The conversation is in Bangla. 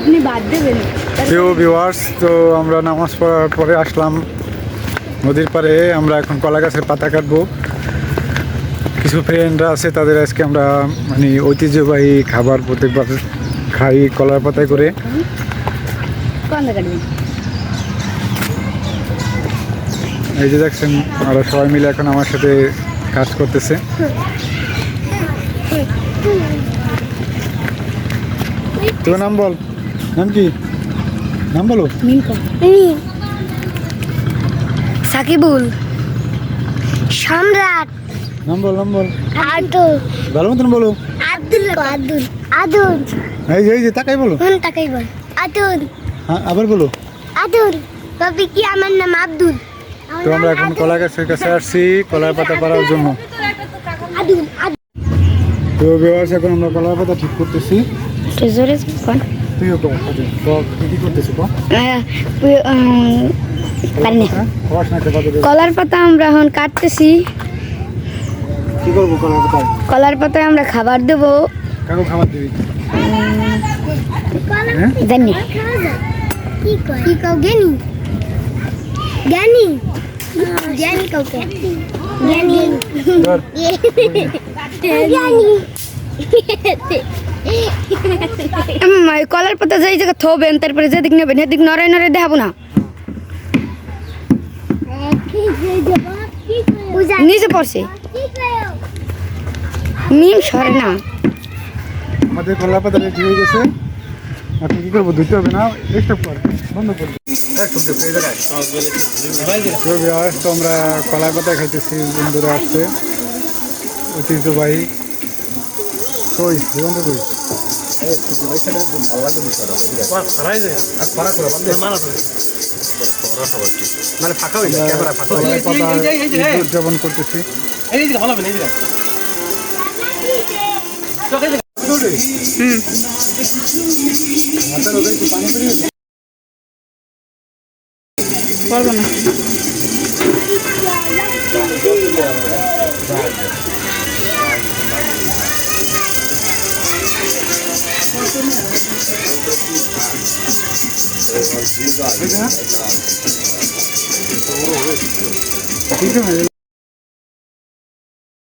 আপনি বাদ দেবেন। প্রিয় ভিউয়ার্স তো আমরা নামাজ পড়ার পরে আসলাম নদীর পাড়ে। আমরা এখন কলা গাছের পাতা কাটবো। কিছু ফ্রেন্ডরা আছে তাদের আজকে আমরা মানে ঐতিহ্যবাহী খাবার প্রত্যেকবার খাই কলার পাতায় করে। এই যে দেখছেন ওরা সবাই মিলে এখন আমার সাথে কাজ করতেছে। তোর নাম বল। নাম কি? নাম বলো। সাকিবুল। সম্রাট। নাম বল নাম বল। আব্দুল। ভালো মতন বলো। আব্দুল আব্দুল। আদুল। এই যে এই যে তাকাই বলো। কোন টাকাই বল। আদুল। হ্যাঁ আবার বলো। আদুল। ভাবি কি আমার নাম আব্দুল? তো আমরা এখন কলা গাছের কাছে আসছি কলার পাতা পাড়ার জন্য। তো বিবাস এখন আমরা কলার পাতা ঠিক করতেছি। জোরে তুইও তো কি হ্যাঁ কলার পাতা আমরা এখন কাটতেছি কি করব কলার পাতা কলার পাতায় আমরা খাবার দেবো কাকু খাবার দিবি জানি কি কও জ্ঞানী জ্ঞানী জ্ঞানী কাউকে জ্ঞানী জ্ঞানী কলার পাতা যাই জায়গা থবেন, তারপরে যেদিক নেবেন, সেদিক নড়াই নড়াই দেখাবো না। নিচে পড়ছে। মিম, সরে না। আমাদের কলার পাতা গেছে। আপনি কি করব ধুতে হবে না? একটা পর, বন্ধ করব তো বিবাস আমরা কলার পাতা খাইতেছি, বন্ধুরা আসছে ঐতিহ্যবাহী কই? জীবন্ত কই মানে ফাঁকা হয়ে যায় ক্যামেরা ফাঁকা উদযাপন করতেছি। এই দিকে ভালো হবে এই দিকে পারব না। ঠিক আছে